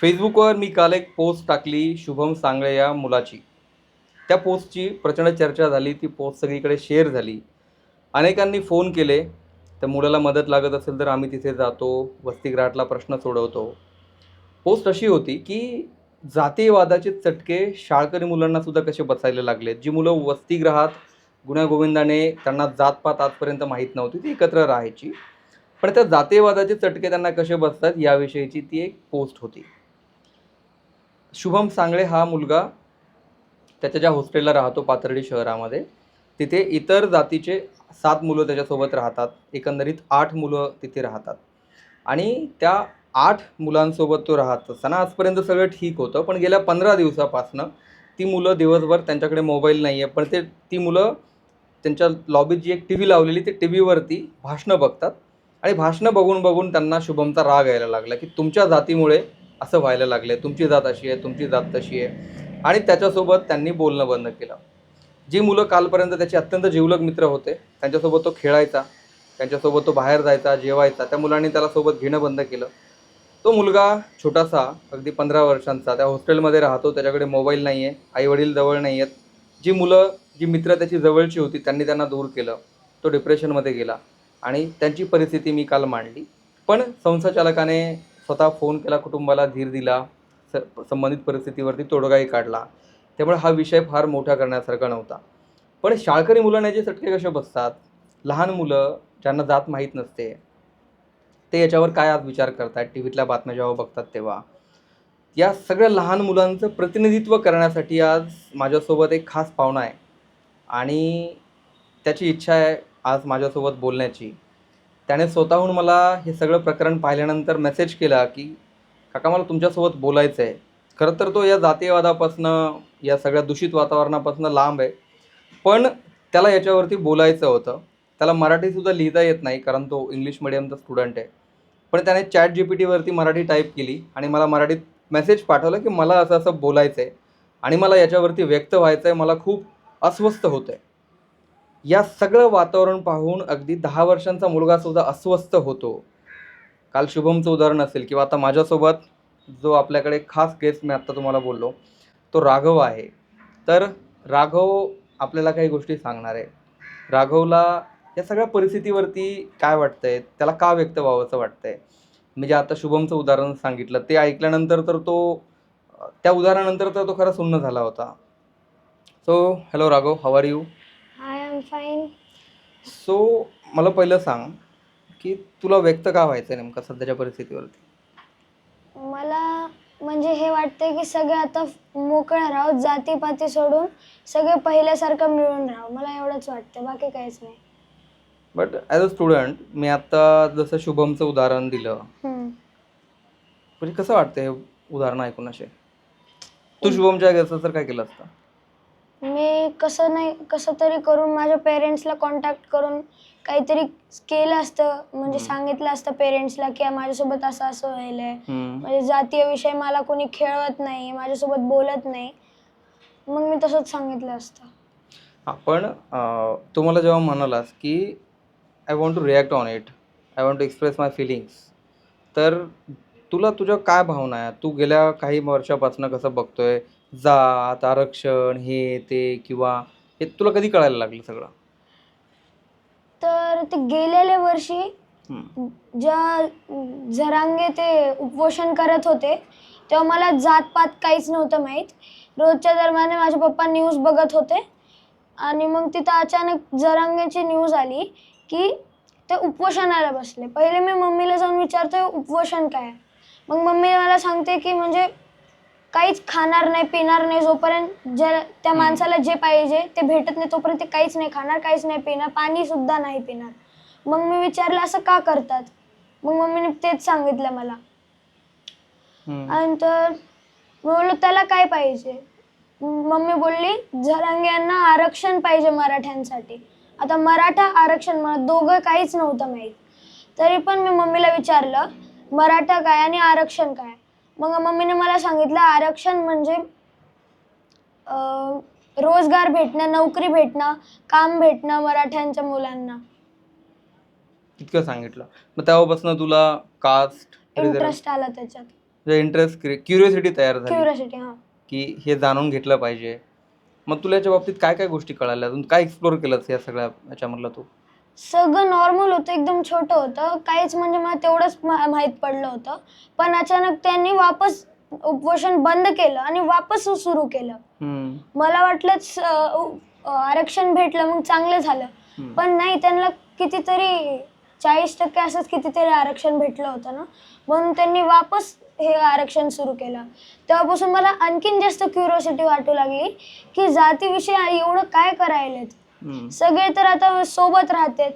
फेसबुकवर मी काल एक पोस्ट टाकली शुभम सांगळे या मुलाची. त्या पोस्टची प्रचंड चर्चा झाली ती पोस्ट सगळीकडे शेअर झाली. अनेकांनी फोन केले त्या मुलाला मदत लागत असेल तर आम्ही तिथे जातो वसतिगृहातला प्रश्न सोडवतो. पोस्ट अशी होती की जातीयवादाचे चटके शाळकरी मुलांनासुद्धा कसे बसायला लागलेत? जी मुलं वसतिगृहात गुण्यागोविंदाने त्यांना जातपात आजपर्यंत माहीत नव्हती ती एकत्र राहायची. पण त्या जातीयवादाचे चटके त्यांना कसे बसतात याविषयीची ती एक पोस्ट होती. शुभम सांगळे हा मुलगा त्याच्या ज्या हॉस्टेलला राहतो पाथर्डी शहरामध्ये तिथे इतर जातीचे सात मुलं त्याच्यासोबत राहतात. एकंदरीत आठ मुलं तिथे राहतात. आणि त्या आठ मुलांसोबत तो राहत असताना आजपर्यंत सगळं ठीक होतं. पण गेल्या पंधरा दिवसापासनं ती मुलं दिवसभर त्यांच्याकडे मोबाईल नाही आहे पण ते ती मुलं त्यांच्या लॉबीत जी एक टी व्ही लावलेली ते टी व्हीवरती भाषणं बघतात. आणि भाषणं बघून बघून त्यांना शुभमचा राग यायला लागला की तुमच्या जातीमुळे असं व्हायला लागलं तुमची जात अशी आहे तुमची जात तशी आहे. आणि त्याच्यासोबत त्यांनी बोलणं बंद केलं. जी मुलं कालपर्यंत त्याचे अत्यंत जिवलग मित्र होते त्यांच्यासोबत तो खेळायचा त्यांच्यासोबत तो बाहेर जायचा जेवायचा त्या मुलांनी त्याला सोबत घेणं बंद केलं. तो मुलगा छोटासा अगदी पंधरा वर्षांचा त्या हॉस्टेलमध्ये राहतो त्याच्याकडे मोबाईल नाही आहे आईवडील जवळ नाही आहेत. जी मुलं जी मित्र त्याची जवळची होती त्यांनी त्यांना दूर केलं. तो डिप्रेशनमध्ये गेला. आणि त्यांची परिस्थिती मी काल मांडली. पण संस्थाचालकाने स्वतः फोन केला कुटुंबाला धीर दिला स संबंधित परिस्थितीवरती तोडगाही काढला. त्यामुळे हा विषय फार मोठा करण्यासारखा नव्हता. पण शाळकरी मुलांना जे चटके कसे बसतात? लहान मुलं ज्यांना जात माहीत नसते ते याच्यावर काय आज विचार करतात टी व्हीतल्या बातम्या जेव्हा बघतात तेव्हा. या सगळ्या लहान मुलांचं प्रतिनिधित्व करण्यासाठी आज माझ्यासोबत एक खास पाहुणा आहे. आणि त्याची इच्छा आहे आज माझ्यासोबत बोलण्याची. त्याने स्वतःहून मला हे सगळं प्रकरण पाहिल्यानंतर मेसेज केला की काका मला तुमच्यासोबत बोलायचं आहे खरं तर तो या जातीयवादापासनं या सगळ्या दूषित वातावरणापासून लांब आहे. पण त्याला याच्यावरती बोलायचं होतं. त्याला मराठीसुद्धा लिहिता येत नाही कारण तो इंग्लिश मिडियमचा स्टुडंट आहे. पण त्याने चॅट जी पी टीवरती मराठी टाईप केली आणि मला मराठीत मेसेज पाठवला की मला असं असं बोलायचं आहे आणि मला याच्यावरती व्यक्त व्हायचं आहे मला खूप अस्वस्थ होतं आहे या सगळं वातावरण पाहून अगदी दहा वर्षांचा मुलगासुद्धा अस्वस्थ होतो. काल शुभमचं उदाहरण असेल किंवा आता माझ्यासोबत जो आपल्याकडे खास गेस्ट मी आत्ता तुम्हाला बोललो तो राघव आहे. तर राघव आपल्याला काही गोष्टी सांगणार आहे. राघवला या सगळ्या परिस्थितीवरती काय वाटतंय? त्याला का व्यक्त व्हावंसं वाटतंय? म्हणजे आता शुभमचं उदाहरण सांगितलं ते ऐकल्यानंतर तर तो त्या उदाहरणानंतर तर तो खरा सुन्न झाला होता. So hello Raghav how are you am fine so मला सांग की तुला व्यक्त का व्हायचं आहे नेमका सध्याच्या परिस्थितीवरती? मला म्हणजे हे वाटतंय की सगळे आता मोकळं राहू जातीपाती सोडून सगळे पहिल्यासारखं मिळून राहू. मला एवढंच वाटतं बाकी काहीच नाही. बट ॲज अ स्टुडंट मी आत्ता जसं शुभमचं उदाहरण दिलं. हम्म. म्हणजे कसं वाटतं हे उदाहरण ऐकून असे? तू शुभमच्या तर काय केलं असतं? मी कसं नाही कसं तरी करून माझ्या पेरेंट्सला कॉन्टॅक्ट करून काहीतरी केलं असतं. म्हणजे. सांगितलं असतं पेरेंट्सला की माझ्यासोबत असं असं व्हायलं आहे हम्म. म्हणजे जातीय विषय मला कोणी खेळवत नाही माझ्यासोबत बोलत नाही. मग मी तसंच सांगितलं असतं. आपण अं, तू मला जेव्हा म्हणालास की I want to react on it I want to express my feelings तर तुला तुझ्या काय भावना आहे तू गेल्या काही वर्षापासून कसं बघतोय? जात आरक्षण हे ते किंवा हे तुला कधी कळायला लागलं सगळं तर ते गेलेल्या वर्षी हम्म. ज्या जरांगे ते उपोषण करत होते तेव्हा मला जातपात काहीच नव्हतं माहीत रोजच्या दरम्यान माझे पप्पा न्यूज बघत होते आणि मग तिथं अचानक जरांगेची न्यूज आली की ते उपोषणाला बसले पहिले मी मम्मीला जाऊन विचारते उपोषण काय आहे?" मग मम्मी मला सांगते की म्हणजे काहीच खाणार नाही पिणार नाही जोपर्यंत जे त्या. माणसाला जे पाहिजे ते भेटत नाही तोपर्यंत ते काहीच नाही खाणार काहीच नाही पिणार पाणी सुद्धा नाही पिणार. मग मी विचारलं असं का करतात? मग मम्मीने तेच सांगितलं मला. हम्म. आणि तर मी बोललो त्याला काय पाहिजे? मम्मी बोलली झरांगे यांना आरक्षण पाहिजे मराठ्यांसाठी. आता मराठा आरक्षण मला दोघं काहीच नव्हतं माहीत. तरी पण मी मम्मीला विचारलं मराठा काय आणि आरक्षण काय? मग मम्मीने मला सांगितलं आरक्षण म्हणजे अं, रोजगार भेटणं नोकरी भेटणं काम भेटणं मराठ्यांच्या मुलांना. इतकं सांगितलं. मग तेव्हापासून तुला कास्ट इंटरेस्ट आला त्याच्यात. इंटरेस्ट क्युरिओसिटी तयार झाली. क्युरियोसिटी हां. की हे जाणून घेतलं पाहिजे. मग तुला याच्या बाबतीत काय काय गोष्टी कळाल्या? अजून काय एक्सप्लोर केलंस या सगळ्या याच्यामधलं तू? सगळं नॉर्मल होतं एकदम छोटं होतं. काहीच म्हणजे मला तेवढंच मा- माहीत पडलं होतं. पण अचानक त्यांनी वापस उपोषण बंद केलं आणि वापस सुरू केलं. मला उ- आरक्षण भेटलं मग चांगलं झालं. पण नाही त्यांना कितीतरी चाळीस टक्के असंच कितीतरी आरक्षण भेटलं होतं ना. म्हणून त्यांनी वापस हे आरक्षण सुरू केलं. तेव्हापासून मला आणखीन जास्त क्युरिओसिटी वाटू लागली की जातीविषयी एवढं काय करायलेत. सगळे तर आता सोबत राहतात.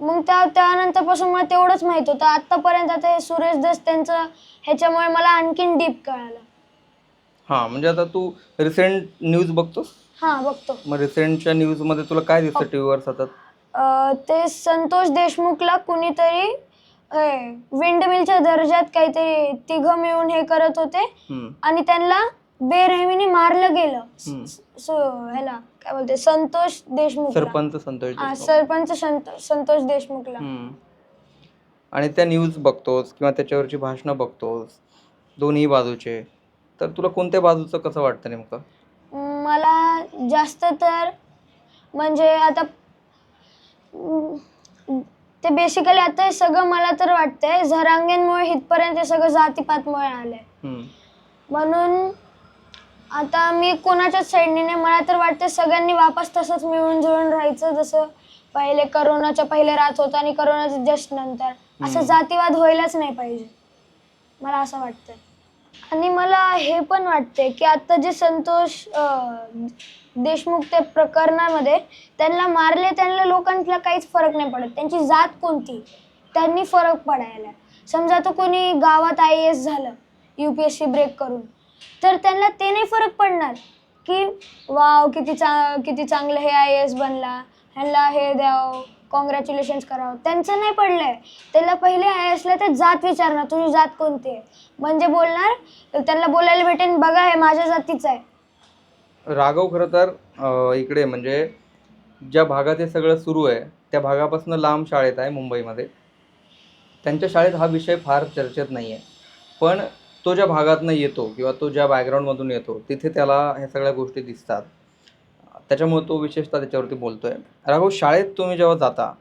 मग त्या त्यानंतरपासून मला तेवढंच माहीत होतं. आतापर्यंत आता हे सुरेश दस त्यांचं ह्याच्यामुळे मला आणखीन डीप कळालं. हा म्हणजे आता तू रिसेंट न्यूज बघतोस? हां बघतो. मग रिसेंटच्या न्यूजमध्ये तुला काय दिसतं हो. टीव्हीवर सतत? अं, ते संतोष देशमुखला कुणीतरी विंडमिलच्या दर्जात काहीतरी तिघं मिळून हे करत होते. हम्म, आणि त्यांना बेरहमीने मारलं गेलं. हम्म. स- स- ह्याला. काय बोलते? संतोष देशमुख सरपंच संतोष देशमुख. सरपंच संत- संतोष देशमुखला. हम्म. आणि त्या न्यूज बघतोस किंवा त्याच्यावरची भाषणं बघतोस दोन्ही बाजूचे तर तुला कोणत्या बाजूचं कसं वाटतं नेमकं? मला जास्त तर म्हणजे आता अं, ते बेसिकली आता हे सगळं मला तर वाटतंय झरांगेंमुळे इथपर्यंत हे सगळं जातीपातमुळे आलंय. हम्म, म्हणून आता मी कोणाच्याच साईडने नाही मला तर वाटतं सगळ्यांनी वापस तसंच मिळून जुळून राहायचं. जसं पहिले करोनाच्या पहिले राहत होतं आणि करोनाच्या जस्ट नंतर. असं. जातीवाद व्हायलाच नाही पाहिजे. मला असं वाटतं आणि मला हे पण वाटते की आता जे संतोष अं, देशमुख ते प्रकरणामध्ये त्यांना मारले त्यांना लोकांना काहीच फरक नाही पडत. त्यांची जात कोणती? त्यांनी फरक पडायला. समजा तो कोणी गावात आय एस झालं U P S C break करून. तर त्यांना ते नाही फरक पडणार की वाव किती चा किती चांगलं हे आय एस बनला. ह्यांना हे द्यावं. कॉंग्रॅच्युलेशन्स करावं. त्यांचं नाही पडलंय. त्याला पहिले आय एसला ते जात विचारणार तुझी जात कोणती आहे? म्हणजे बोलणार त्यांना बोलायला भेटेन बघा हे माझ्या जातीचं आहे. राघव खरं तर अं, इकडे म्हणजे ज्या भागात हे सगळं सुरू आहे त्या भागापासून लांब शाळेत आहे मुंबईमध्ये. त्यांच्या शाळेत हा विषय फार चर्चेत नाही आहे पण तो ज्या भागातनं येतो किंवा तो ज्या बॅकग्राऊंडमधून येतो तिथे त्याला ह्या सगळ्या गोष्टी दिसतात. त्याच्यामुळे तो विशेषतः त्याच्यावरती बोलतोय. राघव शाळेत तुम्ही जेव्हा जाता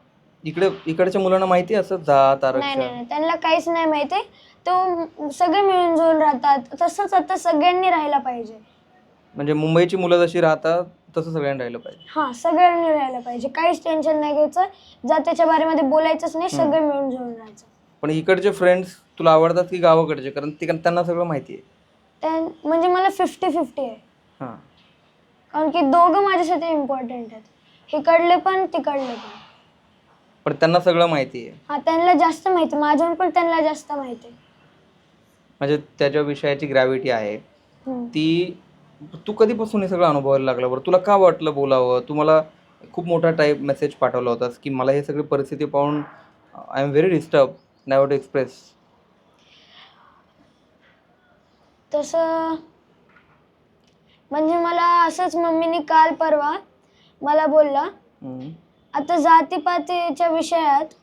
इकडे इकडच्या मुलांना माहिती असं जात नाही नाही आरक्षण? नाही त्यांना काहीच नाही माहिती. तो सगळे मिळून जुळून राहतात. तसंच आता सगळ्यांनी राहायला पाहिजे. म्हणजे मुंबईची मुलं जशी राहतात तसं सगळ्यांनी राहिलं पाहिजे. हां सगळ्यांनी राहायला पाहिजे. काहीच टेन्शन नाही घ्यायचं. जातीच्या बारेमध्ये बोलायचंच नाही सगळे मिळून जुळून राहायचं. पण इकडचे फ्रेंड्स तुला आवडतात की गावाकडचे? कारण ते त्यांना सगळं माहिती आहे. त्या म्हणजे मला फिफ्टी फिफ्टी आहे. हां. कारण की दोघं माझ्यासाठी इम्पॉर्टंट आहेत. इकडले पण तिकडले पण. पण त्यांना सगळं माहिती आहे. हा त्यांना जास्त माहिती. माझ्याहून पण त्यांना जास्त माहिती आहे. म्हणजे त्याच्या विषयाची ग्रॅव्हिटी आहे. हम्म. ती तू कधीपासून हे सगळं अनुभवायला लागलं बरं? तुला का वाटलं बोलावं? तू मला खूप मोठा टाईप मेसेज पाठवला होतास की मला हे सगळी परिस्थिती पाहून I am very disturb to express. तसं म्हणजे मला असंच मम्मीने काल परवा मला बोलला आता जातीपातीच्या विषयात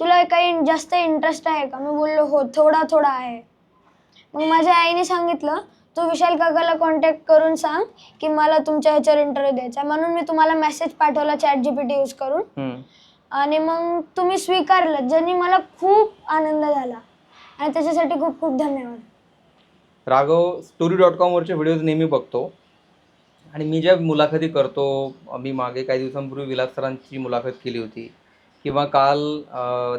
तुला काही जास्त इंटरेस्ट आहे का? मी बोललो हो थोडा थोडा आहे. मग माझ्या आईने सांगितलं तू विशाल काकाला कॉन्टॅक्ट करून सांग की मला तुमच्या ह्याच्यावर इंटरव्ह्यू द्यायचा आहे. म्हणून मी तुम्हाला मेसेज पाठवला chat G P T use करून. आणि मग तुम्ही स्वीकारलं ज्यांनी मला खूप आनंद झाला. आणि त्याच्यासाठी खूप खूप धन्यवाद. राघव स्टोरी डॉट कॉमवरचे व्हिडिओज नेहमी बघतो. आणि मी ज्या मुलाखती करतो मी मागे काही दिवसांपूर्वी विलास सरांची मुलाखत केली होती. किंवा काल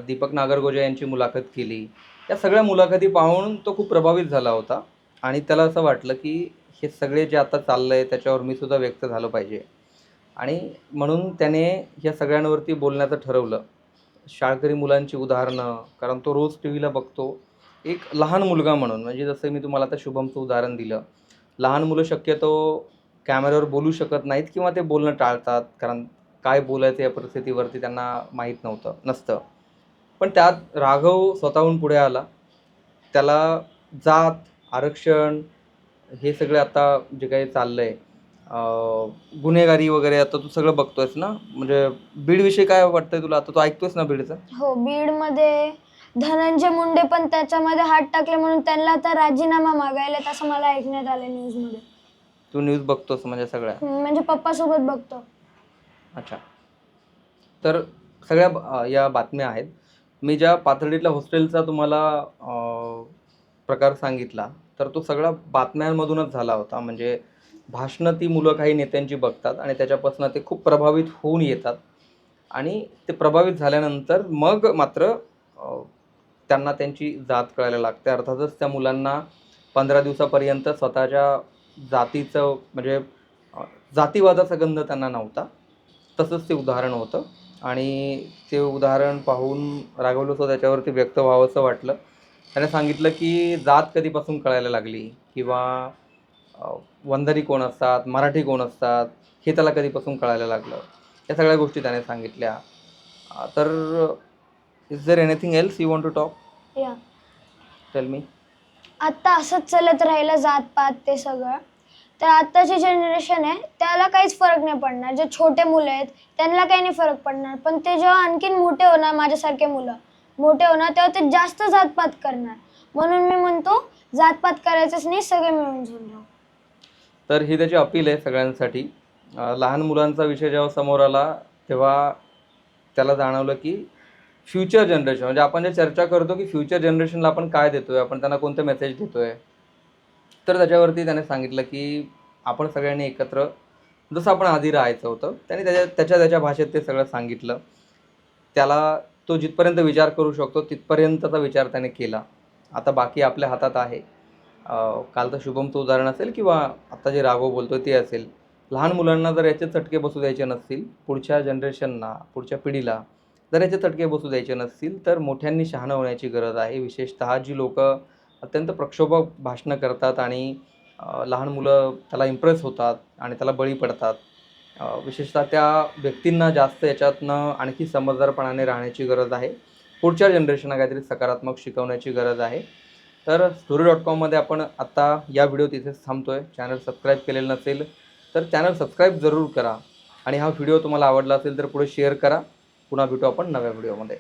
दीपक नागरगोजे यांची मुलाखत केली. या सगळ्या मुलाखती पाहून तो खूप प्रभावित झाला होता. आणि त्याला असं वाटलं की हे सगळे जे आता चाललं आहे त्याच्यावर मी सुद्धा व्यक्त झालं पाहिजे. आणि म्हणून त्याने या सगळ्यांवरती बोलण्याचं ठरवलं. शाळकरी मुलांची उदाहरणं कारण तो रोज टी व्हीला बघतो. एक लहान मुलगा म्हणून म्हणजे जसं मी तुम्हाला आता शुभमचं उदाहरण दिलं. लहान मुलं शक्यतो कॅमेऱ्यावर बोलू शकत नाहीत किंवा ते बोलणं टाळतात कारण काय बोलायचं या परिस्थितीवरती त्यांना माहीत नव्हतं नसतं. पण त्यात राघव स्वतःहून पुढे आला. त्याला जात आरक्षण हे सगळे आता जे काही चाललं आहे गुन्हेगारी वगैरे आता तू सगळं बघतोयस ना? म्हणजे बीडविषयी काय वाटतंय तुला? आता तू ऐकतोयस ना बीडचं? हो बीडमध्ये धनंजय मुंडे पण त्याच्यामध्ये हात टाकले म्हणून त्यांना आता राजीनामा मागायला असं मला ऐकण्यात आलं न्यूजमध्ये. तू न्यूज बघतोस म्हणजे सगळ्या? म्हणजे पप्पासोबत बघतो. अच्छा. तर सगळ्या ब- अ, या बातम्या आहेत. मी ज्या पाथर्डीतल्या हॉस्टेलचा तुम्हाला अ, प्रकार सांगितला तर तो सगळा बातम्यांमधूनच झाला होता. म्हणजे भाषणं ती मुलं काही नेत्यांची बघतात आणि त्याच्यापासून ते खूप प्रभावित होऊन येतात. आणि ते प्रभावित झाल्यानंतर मग मात्र त्यांना त्यांची जात कळायला लागते. अर्थातच त्या मुलांना पंधरा दिवसापर्यंत स्वतःच्या जातीचं म्हणजे जातीवादाचा गंध त्यांना नव्हता. तसंच ते उदाहरण होतं. आणि ते उदाहरण पाहून राघवलं त्याच्यावरती व्यक्त व्हावंसं वाटलं. त्याने सांगितलं की जात कधीपासून कळायला लागली? किंवा वंधारी कोण असतात मराठी कोण असतात हे त्याला कधीपासून कळायला लागलं? या सगळ्या गोष्टी त्याने सांगितल्या. तर is there anything else you want to talk या टेल मी आत्ता असंच चालत राहिलं जातपात ते सगळं. तर आत्ताची जनरेशन आहे त्याला काहीच फरक नाही पडणार. जे छोटे मुलं आहेत त्यांना काही नाही फरक पडणार. पण ते जेव्हा आणखीन मोठे होणार माझ्यासारखे मुलं मोठे होणार तेव्हा ते जास्त जातपात करणार. म्हणून मी म्हणतो जातपात करायचंच नाही सगळे मिळून राहू. तर ही त्याची अपील आहे सगळ्यांसाठी. लहान मुलांचा विषय जेव्हा समोर आला तेव्हा त्याला जाणवलं की फ्युचर जनरेशन म्हणजे आपण जे चर्चा करतो की फ्युचर जनरेशनला आपण काय देतो आहे आपण त्यांना कोणतं मेसेज देतो आहे तर त्याच्यावरती त्याने सांगितलं की आपण सगळ्यांनी एकत्र जसं आपण आधी राहायचं होतं त्याने त्याच्या त्याच्या त्याच्या भाषेत ते सगळं सांगितलं. त्याला तो जिथपर्यंत विचार करू शकतो तिथपर्यंतचा विचार त्याने केला. आता बाकी आपल्या हातात आहे. कालचं काल तर शुभमचं उदाहरण असेल किंवा आता जे राघव बोलतोय ते असेल. लहान मुलांना जर याचे चटके बसू द्यायचे नसतील पुढच्या जनरेशनना पुढच्या पिढीला जर याचे चटके बसू द्यायचे नसतील तर मोठ्यांनी शहाणं होण्याची गरज आहे. विशेषतः जी लोक अत्यंत प्रक्षोभक भाषणं करतात आणि लहान मुलं त्याला इम्प्रेस होतात आणि त्याला बळी पडतात. विशेषतः त्या व्यक्तींना जास्त याच्यातनं आणखी समजदारपणाने राहण्याची गरज आहे. पुढच्या जनरेशनला काहीतरी सकारात्मक शिकवण्याची गरज आहे. तर स्टोरी डॉट कॉममध्ये आपण आत्ता या व्हिडिओ तिथेच थांबतो आहे चॅनल सबस्क्राईब केलेलं नसेल तर चॅनल सबस्क्राईब जरूर करा. आणि हा व्हिडिओ तुम्हाला आवडला असेल तर पुढे शेअर करा. पुन्हा भेटू आपण नव्या व्हिडिओमध्ये